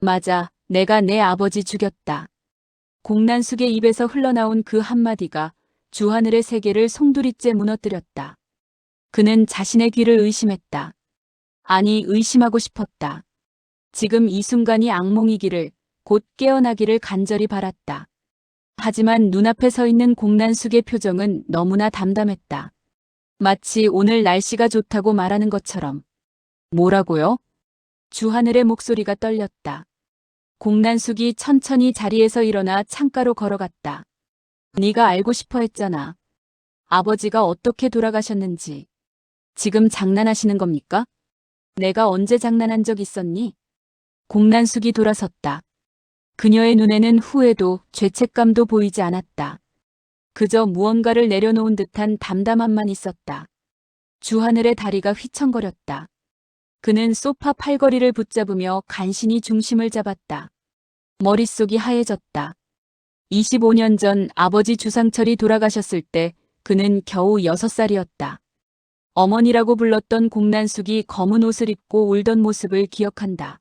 맞아, 내가 내 아버지 죽였다. 공난숙의 입에서 흘러나온 그 한마디가 주하늘의 세계를 송두리째 무너뜨렸다. 그는 자신의 귀를 의심했다. 아니, 의심하고 싶었다. 지금 이 순간이 악몽이기를, 곧 깨어나기를 간절히 바랐다. 하지만 눈앞에 서 있는 공난숙의 표정은 너무나 담담했다. 마치 오늘 날씨가 좋다고 말하는 것처럼. 뭐라고요? 주하늘의 목소리가 떨렸다. 공난숙이 천천히 자리에서 일어나 창가로 걸어갔다. 네가 알고 싶어 했잖아. 아버지가 어떻게 돌아가셨는지. 지금 장난하시는 겁니까? 내가 언제 장난한 적 있었니? 공난숙이 돌아섰다. 그녀의 눈에는 후회도 죄책감도 보이지 않았다. 그저 무언가를 내려놓은 듯한 담담함만 있었다. 주하늘의 다리가 휘청거렸다. 그는 소파 팔걸이를 붙잡으며 간신히 중심을 잡았다. 머릿속이 하얘졌다. 25년 전 아버지 주상철이 돌아가셨을 때 그는 겨우 6살이었다. 어머니라고 불렀던 공난숙이 검은 옷을 입고 울던 모습을 기억한다.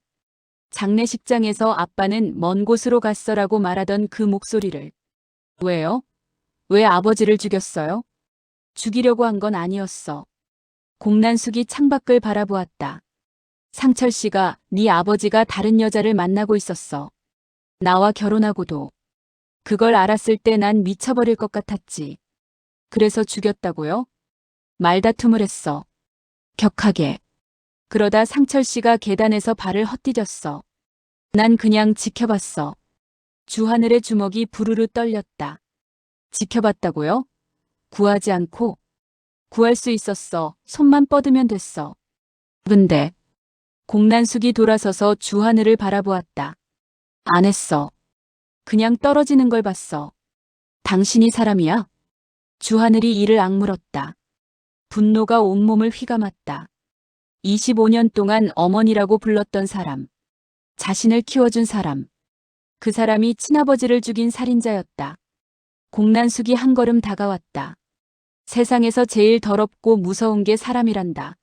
장례식장에서 아빠는 먼 곳으로 갔어라고 말하던 그 목소리를. 왜요? 왜 아버지를 죽였어요? 죽이려고 한 건 아니었어. 공난숙이 창밖을 바라보았다. 상철 씨가 네 아버지가 다른 여자를 만나고 있었어. 나와 결혼하고도. 그걸 알았을 때 난 미쳐버릴 것 같았지. 그래서 죽였다고요? 말다툼을 했어. 격하게. 그러다 상철 씨가 계단에서 발을 헛디뎠어. 난 그냥 지켜봤어. 주하늘의 주먹이 부르르 떨렸다. 지켜봤다고요? 구하지 않고? 구할 수 있었어. 손만 뻗으면 됐어. 근데 공난숙이 돌아서서 주하늘을 바라보았다. 안 했어. 그냥 떨어지는 걸 봤어. 당신이 사람이야? 주하늘이 이를 악물었다. 분노가 온몸을 휘감았다. 25년 동안 어머니라고 불렀던 사람. 자신을 키워준 사람. 그 사람이 친아버지를 죽인 살인자였다. 공난숙이 한 걸음 다가왔다. 세상에서 제일 더럽고 무서운 게 사람이란다.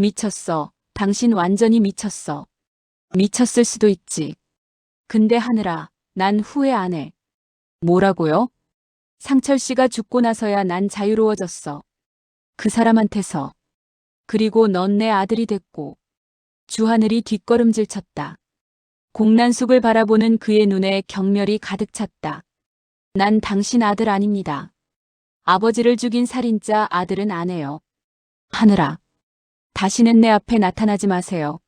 미쳤어. 당신 완전히 미쳤어. 미쳤을 수도 있지. 근데 하늘아, 난 후회 안 해. 뭐라고요? 상철 씨가 죽고 나서야 난 자유로워졌어. 그 사람한테서. 그리고 넌 내 아들이 됐고. 주하늘이 뒷걸음질 쳤다. 공난숙을 바라보는 그의 눈에 경멸이 가득 찼다. 난 당신 아들 아닙니다. 아버지를 죽인 살인자 아들은 아내요. 하늘아. 다시는 내 앞에 나타나지 마세요.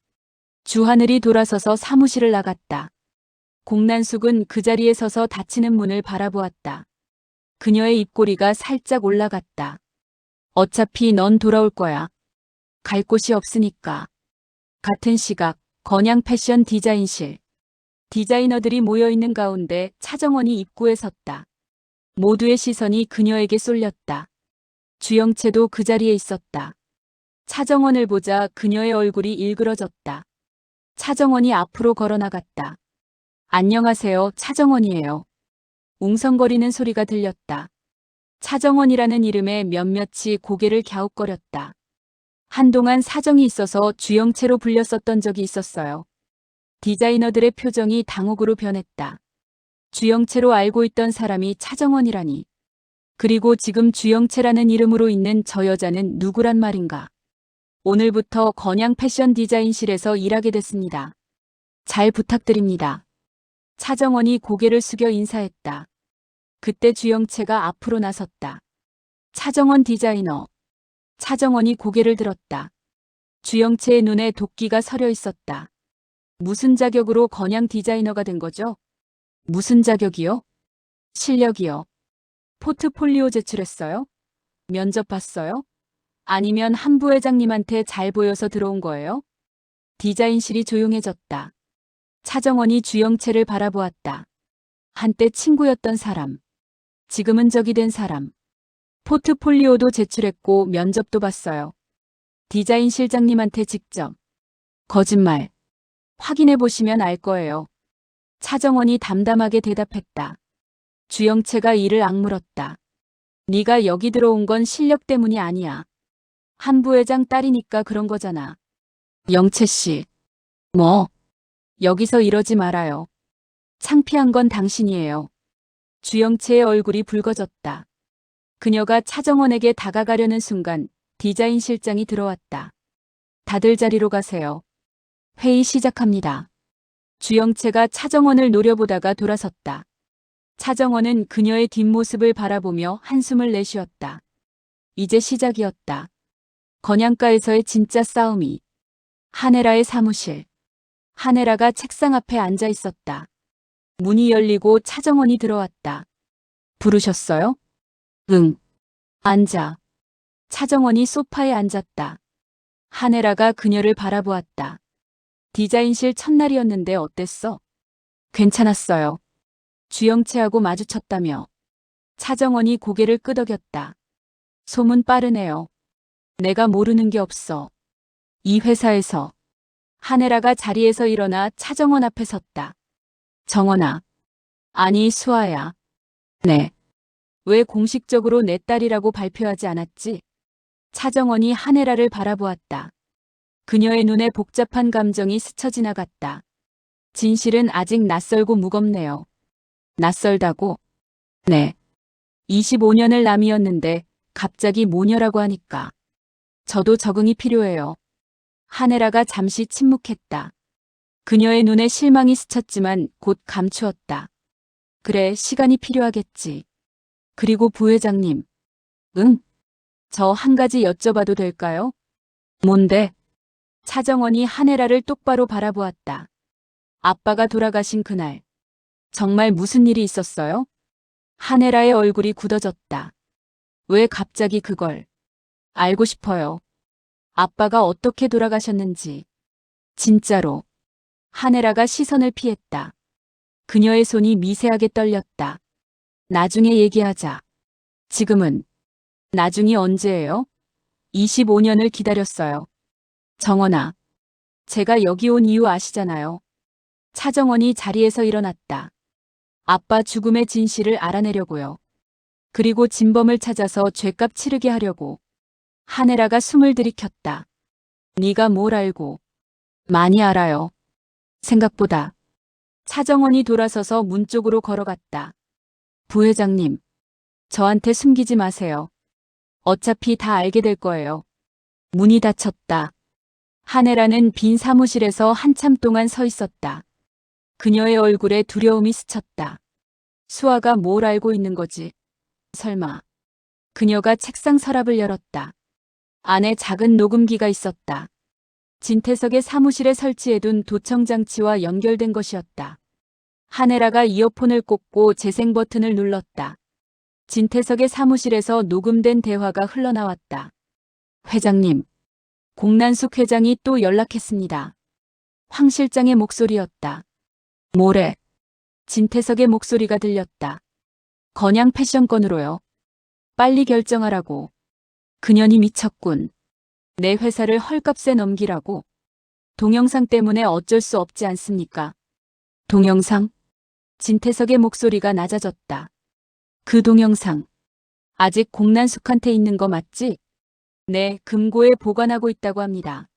주하늘이 돌아서서 사무실을 나갔다. 공난숙은 그 자리에 서서 닫히는 문을 바라보았다. 그녀의 입꼬리가 살짝 올라갔다. 어차피 넌 돌아올 거야. 갈 곳이 없으니까. 같은 시각, 건양 패션 디자인실. 디자이너들이 모여있는 가운데 차정원이 입구에 섰다. 모두의 시선이 그녀에게 쏠렸다. 주영채도 그 자리에 있었다. 차정원을 보자 그녀의 얼굴이 일그러졌다. 차정원이 앞으로 걸어나갔다. 안녕하세요, 차정원이에요. 웅성거리는 소리가 들렸다. 차정원이라는 이름에 몇몇이 고개를 갸웃거렸다. 한동안 사정이 있어서 주영채로 불렸었던 적이 있었어요. 디자이너들의 표정이 당혹으로 변했다. 주영채로 알고 있던 사람이 차정원이라니. 그리고 지금 주영채라는 이름으로 있는 저 여자는 누구란 말인가. 오늘부터 건양 패션 디자인실에서 일하게 됐습니다. 잘 부탁드립니다. 차정원이 고개를 숙여 인사했다. 그때 주영채가 앞으로 나섰다. 차정원 디자이너. 차정원이 고개를 들었다. 주영채의 눈에 도끼가 서려 있었다. 무슨 자격으로 건양 디자이너가 된 거죠? 무슨 자격이요? 실력이요. 포트폴리오 제출했어요? 면접 봤어요? 아니면 한 부회장님한테 잘 보여서 들어온 거예요? 디자인실이 조용해졌다. 차정원이 주영채를 바라보았다. 한때 친구였던 사람. 지금은 적이 된 사람. 포트폴리오도 제출했고 면접도 봤어요. 디자인 실장님한테 직접. 거짓말. 확인해 보시면 알 거예요. 차정원이 담담하게 대답했다. 주영채가 이를 악물었다. 네가 여기 들어온 건 실력 때문이 아니야. 한 부회장 딸이니까 그런 거잖아. 영채 씨. 뭐? 여기서 이러지 말아요. 창피한 건 당신이에요. 주영채의 얼굴이 붉어졌다. 그녀가 차정원에게 다가가려는 순간 디자인 실장이 들어왔다. 다들 자리로 가세요. 회의 시작합니다. 주영채가 차정원을 노려보다가 돌아섰다. 차정원은 그녀의 뒷모습을 바라보며 한숨을 내쉬었다. 이제 시작이었다. 건양가에서의 진짜 싸움이. 하네라의 사무실. 하네라가 책상 앞에 앉아 있었다. 문이 열리고 차정원이 들어왔다. 부르셨어요? 응. 앉아. 차정원이 소파에 앉았다. 하네라가 그녀를 바라보았다. 디자인실 첫날이었는데 어땠어? 괜찮았어요. 주영채하고 마주쳤다며. 차정원이 고개를 끄덕였다. 소문 빠르네요. 내가 모르는 게 없어. 이 회사에서. 하네라가 자리에서 일어나 차정원 앞에 섰다. 정원아. 아니, 수아야. 네. 왜 공식적으로 내 딸이라고 발표하지 않았지? 차정원이 하네라를 바라보았다. 그녀의 눈에 복잡한 감정이 스쳐 지나갔다. 진실은 아직 낯설고 무겁네요. 낯설다고? 네. 25년을 남이었는데 갑자기 모녀라고 하니까. 저도 적응이 필요해요. 하네라가 잠시 침묵했다. 그녀의 눈에 실망이 스쳤지만 곧 감추었다. 그래, 시간이 필요하겠지. 그리고 부회장님. 응? 저 한 가지 여쭤봐도 될까요? 뭔데? 차정원이 하네라를 똑바로 바라보았다. 아빠가 돌아가신 그날. 정말 무슨 일이 있었어요? 하네라의 얼굴이 굳어졌다. 왜 갑자기 그걸? 알고 싶어요. 아빠가 어떻게 돌아가셨는지. 진짜로. 하네라가 시선을 피했다. 그녀의 손이 미세하게 떨렸다. 나중에 얘기하자. 지금은. 나중이 언제예요? 25년을 기다렸어요. 정원아. 제가 여기 온 이유 아시잖아요. 차정원이 자리에서 일어났다. 아빠 죽음의 진실을 알아내려고요. 그리고 진범을 찾아서 죄값 치르게 하려고. 하네라가 숨을 들이켰다. 네가 뭘 알고. 많이 알아요. 생각보다. 차정원이 돌아서서 문 쪽으로 걸어갔다. 부회장님. 저한테 숨기지 마세요. 어차피 다 알게 될 거예요. 문이 닫혔다. 하네라는 빈 사무실에서 한참 동안 서 있었다. 그녀의 얼굴에 두려움이 스쳤다. 수아가 뭘 알고 있는 거지? 설마. 그녀가 책상 서랍을 열었다. 안에 작은 녹음기가 있었다. 진태석의 사무실에 설치해둔 도청장치와 연결된 것이었다. 하네라가 이어폰을 꽂고 재생 버튼을 눌렀다. 진태석의 사무실에서 녹음된 대화가 흘러나왔다. 회장님. 공난숙 회장이 또 연락했습니다. 황 실장의 목소리였다. 뭐래? 진태석의 목소리가 들렸다. 건양 패션건으로요. 빨리 결정하라고. 그년이 미쳤군. 내 회사를 헐값에 넘기라고. 동영상 때문에 어쩔 수 없지 않습니까? 동영상? 진태석의 목소리가 낮아졌다. 그 동영상. 아직 공난숙한테 있는 거 맞지? 네, 금고에 보관하고 있다고 합니다.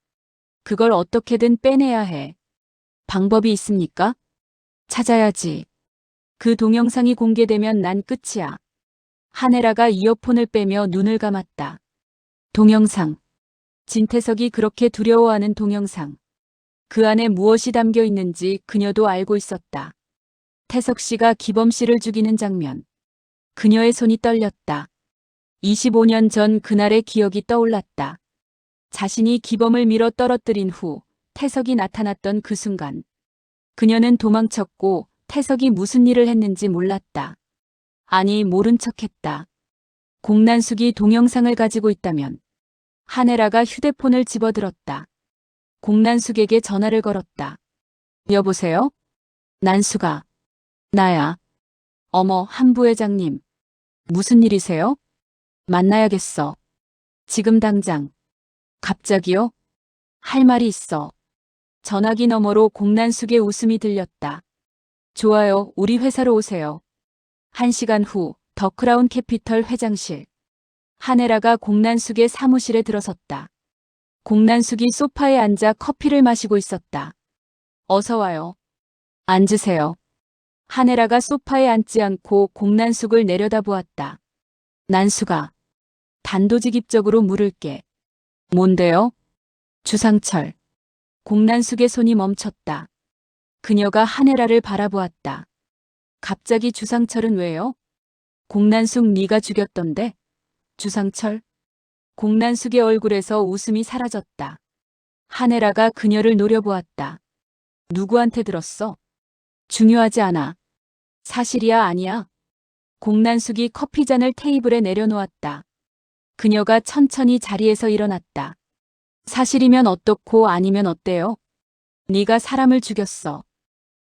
그걸 어떻게든 빼내야 해. 방법이 있습니까? 찾아야지. 그 동영상이 공개되면 난 끝이야. 하네라가 이어폰을 빼며 눈을 감았다. 동영상. 진태석이 그렇게 두려워하는 동영상. 그 안에 무엇이 담겨 있는지 그녀도 알고 있었다. 태석 씨가 기범 씨를 죽이는 장면. 그녀의 손이 떨렸다. 25년 전 그날의 기억이 떠올랐다. 자신이 기범을 밀어 떨어뜨린 후 태석이 나타났던 그 순간. 그녀는 도망쳤고 태석이 무슨 일을 했는지 몰랐다. 아니, 모른 척 했다. 공난숙이 동영상을 가지고 있다면 하네라가 휴대폰을 집어들었다. 공난숙에게 전화를 걸었다. 여보세요? 난수가. 나야. 어머, 한 부회장님. 무슨 일이세요? 만나야겠어. 지금 당장. 갑자기요? 할 말이 있어. 전화기 너머로 공난숙의 웃음이 들렸다. 좋아요, 우리 회사로 오세요. 한 시간 후, 더 크라운 캐피털 회장실. 하네라가 공난숙의 사무실에 들어섰다. 공난숙이 소파에 앉아 커피를 마시고 있었다. 어서 와요. 앉으세요. 하네라가 소파에 앉지 않고 공난숙을 내려다보았다. 난수가 단도직입적으로 물을게. 뭔데요? 주상철. 공난숙의 손이 멈췄다. 그녀가 하네라를 바라보았다. 갑자기 주상철은 왜요? 공난숙 네가 죽였던데? 주상철? 공난숙의 얼굴에서 웃음이 사라졌다. 하네라가 그녀를 노려보았다. 누구한테 들었어? 중요하지 않아. 사실이야 아니야? 공난숙이 커피잔을 테이블에 내려놓았다. 그녀가 천천히 자리에서 일어났다. 사실이면 어떻고 아니면 어때요? 네가 사람을 죽였어.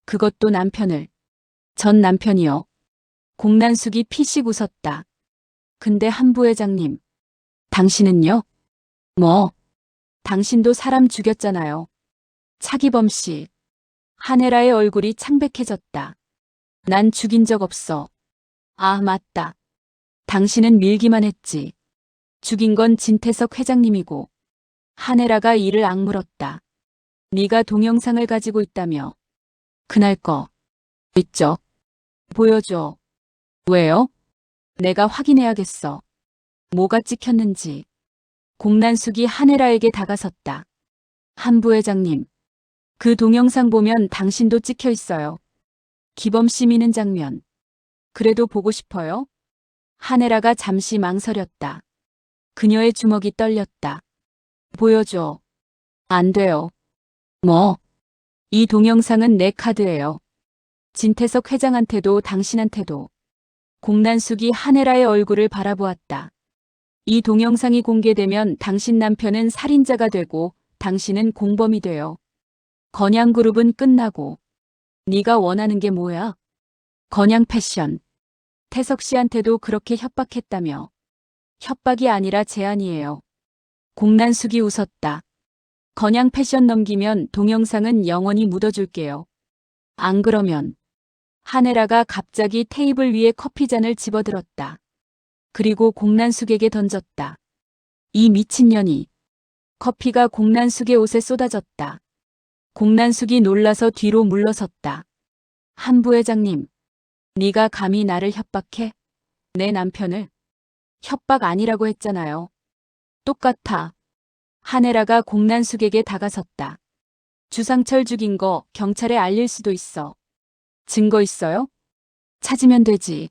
그것도 남편을. 전 남편이요. 공난숙이 피식 웃었다. 근데 한 부회장님. 당신은요? 뭐? 당신도 사람 죽였잖아요. 차기범 씨. 하네라의 얼굴이 창백해졌다. 난 죽인 적 없어. 아, 맞다. 당신은 밀기만 했지. 죽인 건 진태석 회장님이고. 하네라가 이를 악물었다. 네가 동영상을 가지고 있다며. 그날 거. 있죠. 보여줘. 왜요? 내가 확인해야겠어. 뭐가 찍혔는지. 공난숙이 하네라에게 다가섰다. 한 부회장님. 그 동영상 보면 당신도 찍혀 있어요. 기범 씨 미는 장면. 그래도 보고 싶어요? 하네라가 잠시 망설였다. 그녀의 주먹이 떨렸다. 보여줘. 안 돼요. 뭐? 이 동영상은 내 카드예요. 진태석 회장한테도 당신한테도. 공난숙이 하네라의 얼굴을 바라보았다. 이 동영상이 공개되면 당신 남편은 살인자가 되고 당신은 공범이 돼요. 건양그룹은 끝나고. 네가 원하는 게 뭐야? 건양 패션. 태석 씨한테도 그렇게 협박했다며. 협박이 아니라 제안이에요. 공난숙이 웃었다. 건양 패션 넘기면 동영상은 영원히 묻어줄게요. 안 그러면. 하네라가 갑자기 테이블 위에 커피잔을 집어들었다. 그리고 공난숙에게 던졌다. 이 미친년이. 커피가 공난숙의 옷에 쏟아졌다. 공난숙이 놀라서 뒤로 물러섰다. 한 부회장님. 네가 감히 나를 협박해? 내 남편을? 협박 아니라고 했잖아요. 똑같아. 하네라가 공난숙에게 다가섰다. 주상철 죽인 거 경찰에 알릴 수도 있어. 증거 있어요? 찾으면 되지.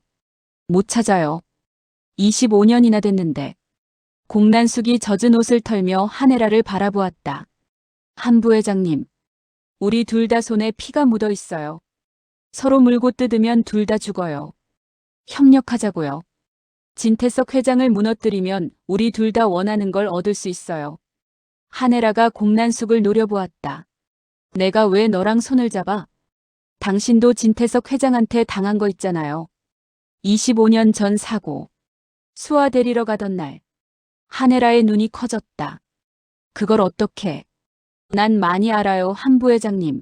못 찾아요. 25년이나 됐는데. 공난숙이 젖은 옷을 털며 하네라를 바라보았다. 한 부회장님. 우리 둘 다 손에 피가 묻어 있어요. 서로 물고 뜯으면 둘 다 죽어요. 협력하자고요. 진태석 회장을 무너뜨리면 우리 둘 다 원하는 걸 얻을 수 있어요. 하네라가 공난숙을 노려보았다. 내가 왜 너랑 손을 잡아? 당신도 진태석 회장한테 당한 거 있잖아요. 25년 전 사고. 수아 데리러 가던 날. 하네라의 눈이 커졌다. 그걸 어떻게? 난 많이 알아요, 한 부회장님.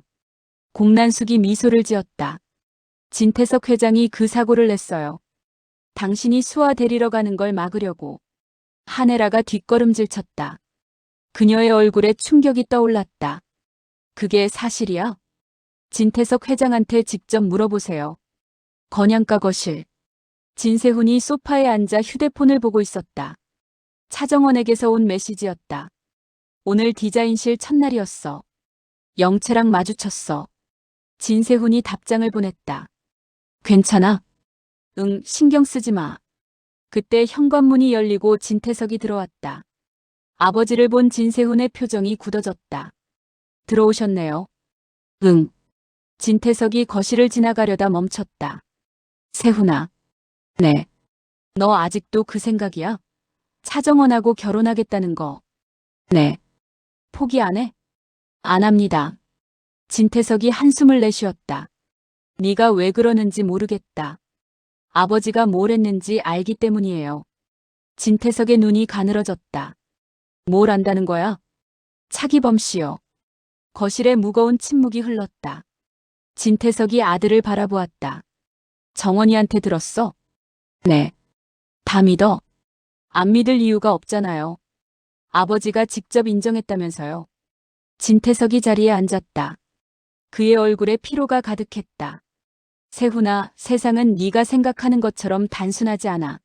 공난숙이 미소를 지었다. 진태석 회장이 그 사고를 냈어요. 당신이 수아 데리러 가는 걸 막으려고. 하네라가 뒷걸음질 쳤다. 그녀의 얼굴에 충격이 떠올랐다. 그게 사실이야? 진태석 회장한테 직접 물어보세요. 건양가 거실. 진세훈이 소파에 앉아 휴대폰을 보고 있었다. 차정원에게서 온 메시지였다. 오늘 디자인실 첫날이었어. 영채랑 마주쳤어. 진세훈이 답장을 보냈다. 괜찮아? 응, 신경 쓰지 마. 그때 현관문이 열리고 진태석이 들어왔다. 아버지를 본 진세훈의 표정이 굳어졌다. 들어오셨네요. 응. 진태석이 거실을 지나가려다 멈췄다. 세훈아. 네. 너 아직도 그 생각이야? 차정원하고 결혼하겠다는 거. 네. 포기 안 해? 안 합니다. 진태석이 한숨을 내쉬었다. 네가 왜 그러는지 모르겠다. 아버지가 뭘 했는지 알기 때문이에요. 진태석의 눈이 가늘어졌다. 뭘 안다는 거야? 차기범 씨요. 거실에 무거운 침묵이 흘렀다. 진태석이 아들을 바라보았다. 정원이한테 들었어? 네. 다 믿어? 안 믿을 이유가 없잖아요. 아버지가 직접 인정했다면서요. 진태석이 자리에 앉았다. 그의 얼굴에 피로가 가득했다. 세훈아, 세상은 네가 생각하는 것처럼 단순하지 않아.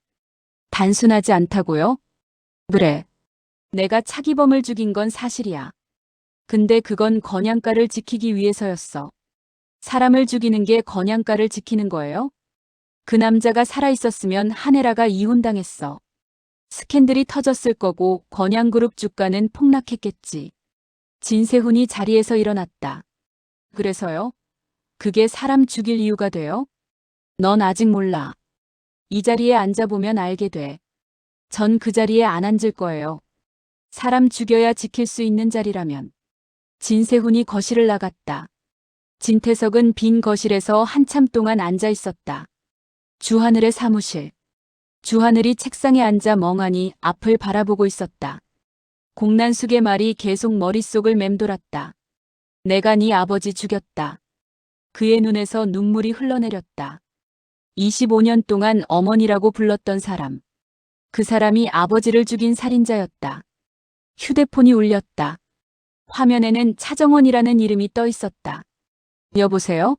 단순하지 않다고요? 그래. 내가 차기범을 죽인 건 사실이야. 근데 그건 건양가를 지키기 위해서였어. 사람을 죽이는 게 건양가를 지키는 거예요? 그 남자가 살아있었으면 하네라가 이혼당했어. 스캔들이 터졌을 거고 건양그룹 주가는 폭락했겠지. 진세훈이 자리에서 일어났다. 그래서요? 그게 사람 죽일 이유가 돼요? 넌 아직 몰라. 이 자리에 앉아보면 알게 돼. 전 그 자리에 안 앉을 거예요. 사람 죽여야 지킬 수 있는 자리라면. 진세훈이 거실을 나갔다. 진태석은 빈 거실에서 한참 동안 앉아 있었다. 주하늘의 사무실. 주하늘이 책상에 앉아 멍하니 앞을 바라보고 있었다. 공난숙의 말이 계속 머릿속을 맴돌았다. 내가 네 아버지 죽였다. 그의 눈에서 눈물이 흘러내렸다. 25년 동안 어머니라고 불렀던 사람. 그 사람이 아버지를 죽인 살인자였다. 휴대폰이 울렸다. 화면에는 차정원이라는 이름이 떠 있었다. 여보세요?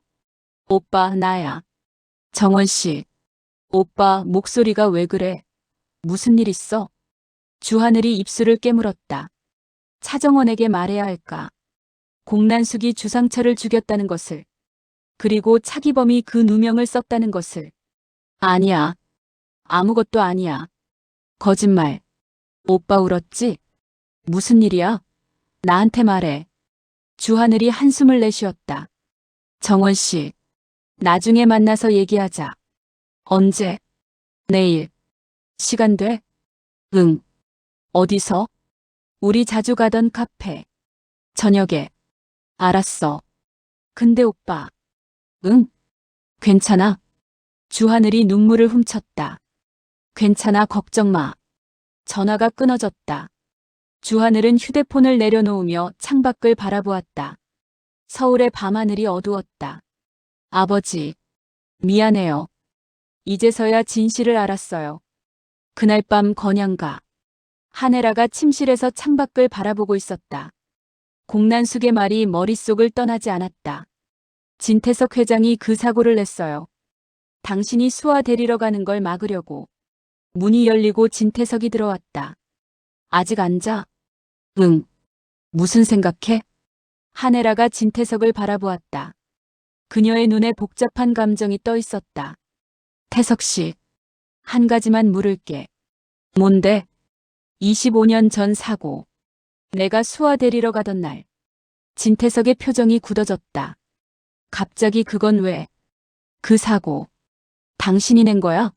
오빠, 나야. 정원 씨. 오빠, 목소리가 왜 그래? 무슨 일 있어? 주하늘이 입술을 깨물었다. 차정원에게 말해야 할까? 공난숙이 주상철을 죽였다는 것을. 그리고 차기범이 그 누명을 썼다는 것을. 아니야. 아무것도 아니야. 거짓말. 오빠 울었지? 무슨 일이야? 나한테 말해. 주하늘이 한숨을 내쉬었다. 정원 씨. 나중에 만나서 얘기하자. 언제? 내일. 시간 돼? 응. 어디서? 우리 자주 가던 카페. 저녁에. 알았어. 근데 오빠. 응? 괜찮아? 주하늘이 눈물을 훔쳤다. 괜찮아, 걱정 마. 전화가 끊어졌다. 주하늘은 휴대폰을 내려놓으며 창밖을 바라보았다. 서울의 밤하늘이 어두웠다. 아버지, 미안해요. 이제서야 진실을 알았어요. 그날 밤 건양가. 하네라가 침실에서 창밖을 바라보고 있었다. 공난숙의 말이 머릿속을 떠나지 않았다. 진태석 회장이 그 사고를 냈어요. 당신이 수아 데리러 가는 걸 막으려고. 문이 열리고 진태석이 들어왔다. 아직 앉아? 응. 무슨 생각해? 하네라가 진태석을 바라보았다. 그녀의 눈에 복잡한 감정이 떠 있었다. 태석 씨. 한 가지만 물을게. 뭔데? 25년 전 사고. 내가 수아 데리러 가던 날. 진태석의 표정이 굳어졌다. 갑자기 그건 왜? 그 사고. 당신이 낸 거야?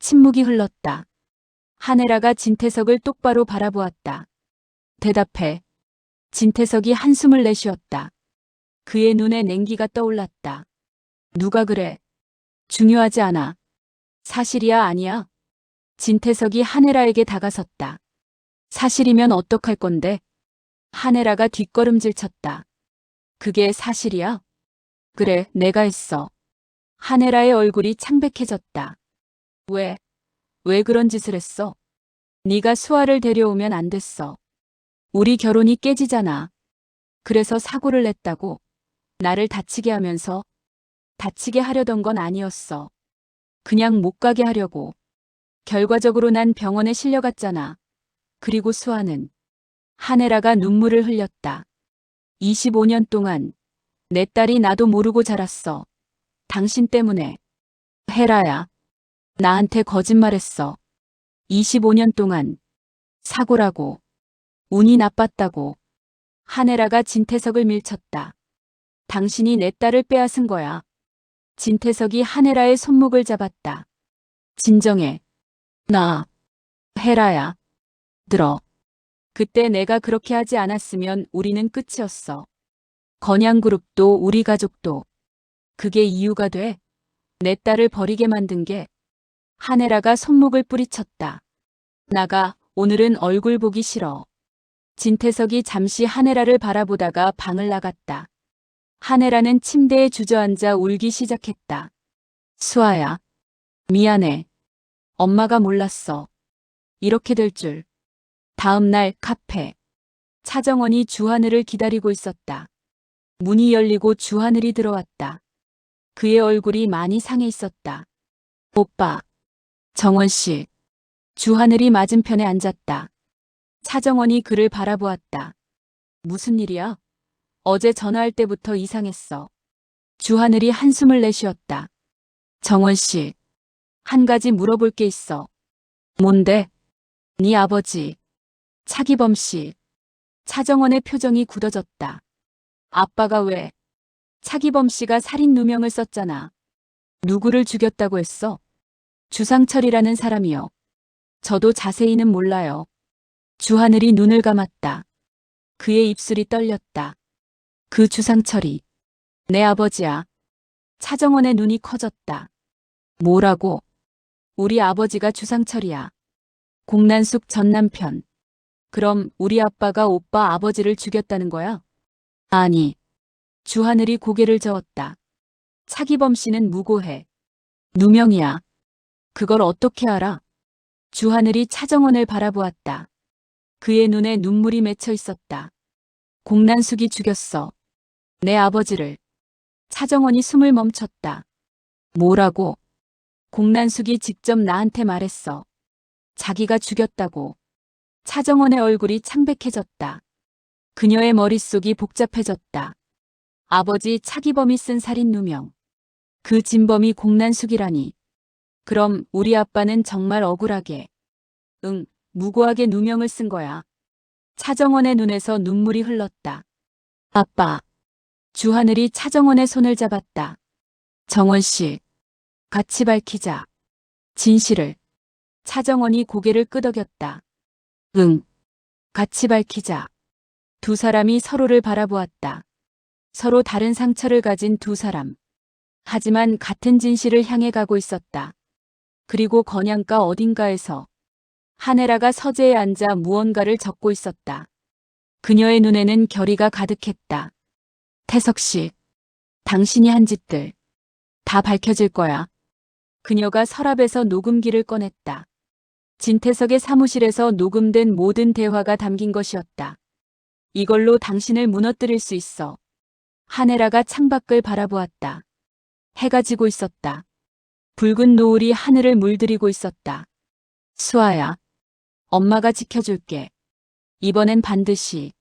침묵이 흘렀다. 하네라가 진태석을 똑바로 바라보았다. 대답해. 진태석이 한숨을 내쉬었다. 그의 눈에 냉기가 떠올랐다. 누가 그래? 중요하지 않아. 사실이야 아니야? 진태석이 하네라에게 다가섰다. 사실이면 어떡할 건데? 하네라가 뒷걸음질 쳤다. 그게 사실이야? 그래, 내가 했어. 하네라의 얼굴이 창백해졌다. 왜? 왜 그런 짓을 했어? 네가 수아를 데려오면 안 됐어. 우리 결혼이 깨지잖아. 그래서 사고를 냈다고. 나를 다치게 하면서 다치게 하려던 건 아니었어. 그냥 못 가게 하려고. 결과적으로 난 병원에 실려갔잖아. 그리고 수아는 하네라가 눈물을 흘렸다. 25년 동안 내 딸이 나도 모르고 자랐어. 당신 때문에. 헤라야. 나한테 거짓말했어. 25년 동안. 사고라고. 운이 나빴다고. 하네라가 진태석을 밀쳤다. 당신이 내 딸을 빼앗은 거야. 진태석이 하네라의 손목을 잡았다. 진정해. 나. 헤라야. 들어. 그때 내가 그렇게 하지 않았으면 우리는 끝이었어. 건양그룹도 우리 가족도. 그게 이유가 돼? 내 딸을 버리게 만든 게. 하네라가 손목을 뿌리쳤다. 나가, 오늘은 얼굴 보기 싫어. 진태석이 잠시 하네라를 바라보다가 방을 나갔다. 하네라는 침대에 주저앉아 울기 시작했다. 수아야. 미안해. 엄마가 몰랐어. 이렇게 될 줄. 다음 날 카페. 차정원이 주하늘을 기다리고 있었다. 문이 열리고 주하늘이 들어왔다. 그의 얼굴이 많이 상해 있었다. 오빠. 정원 씨. 주하늘이 맞은편에 앉았다. 차정원이 그를 바라보았다. 무슨 일이야? 어제 전화할 때부터 이상했어. 주하늘이 한숨을 내쉬었다. 정원 씨. 한 가지 물어볼 게 있어. 뭔데? 네 아버지. 차기범 씨. 차정원의 표정이 굳어졌다. 아빠가 왜? 차기범 씨가 살인 누명을 썼잖아. 누구를 죽였다고 했어? 주상철이라는 사람이요. 저도 자세히는 몰라요. 주하늘이 눈을 감았다. 그의 입술이 떨렸다. 그 주상철이 내 아버지야. 차정원의 눈이 커졌다. 뭐라고? 우리 아버지가 주상철이야. 공난숙 전 남편. 그럼 우리 아빠가 오빠 아버지를 죽였다는 거야? 아니. 주하늘이 고개를 저었다. 차기범 씨는 무고해. 누명이야. 그걸 어떻게 알아? 주하늘이 차정원을 바라보았다. 그의 눈에 눈물이 맺혀 있었다. 공난숙이 죽였어. 내 아버지를. 차정원이 숨을 멈췄다. 뭐라고? 공난숙이 직접 나한테 말했어. 자기가 죽였다고. 차정원의 얼굴이 창백해졌다. 그녀의 머릿속이 복잡해졌다. 아버지 차기범이 쓴 살인 누명. 그 진범이 공난숙이라니. 그럼 우리 아빠는 정말 억울하게. 응, 무고하게 누명을 쓴 거야. 차정원의 눈에서 눈물이 흘렀다. 아빠. 주하늘이 차정원의 손을 잡았다. 정원 씨. 같이 밝히자. 진실을. 차정원이 고개를 끄덕였다. 응. 같이 밝히자. 두 사람이 서로를 바라보았다. 서로 다른 상처를 가진 두 사람. 하지만 같은 진실을 향해 가고 있었다. 그리고 건양가 어딘가에서 하네라가 서재에 앉아 무언가를 적고 있었다. 그녀의 눈에는 결의가 가득했다. 태석 씨, 당신이 한 짓들 다 밝혀질 거야. 그녀가 서랍에서 녹음기를 꺼냈다. 진태석의 사무실에서 녹음된 모든 대화가 담긴 것이었다. 이걸로 당신을 무너뜨릴 수 있어. 하네라가 창밖을 바라보았다. 해가 지고 있었다. 붉은 노을이 하늘을 물들이고 있었다. 수아야. 엄마가 지켜줄게. 이번엔 반드시.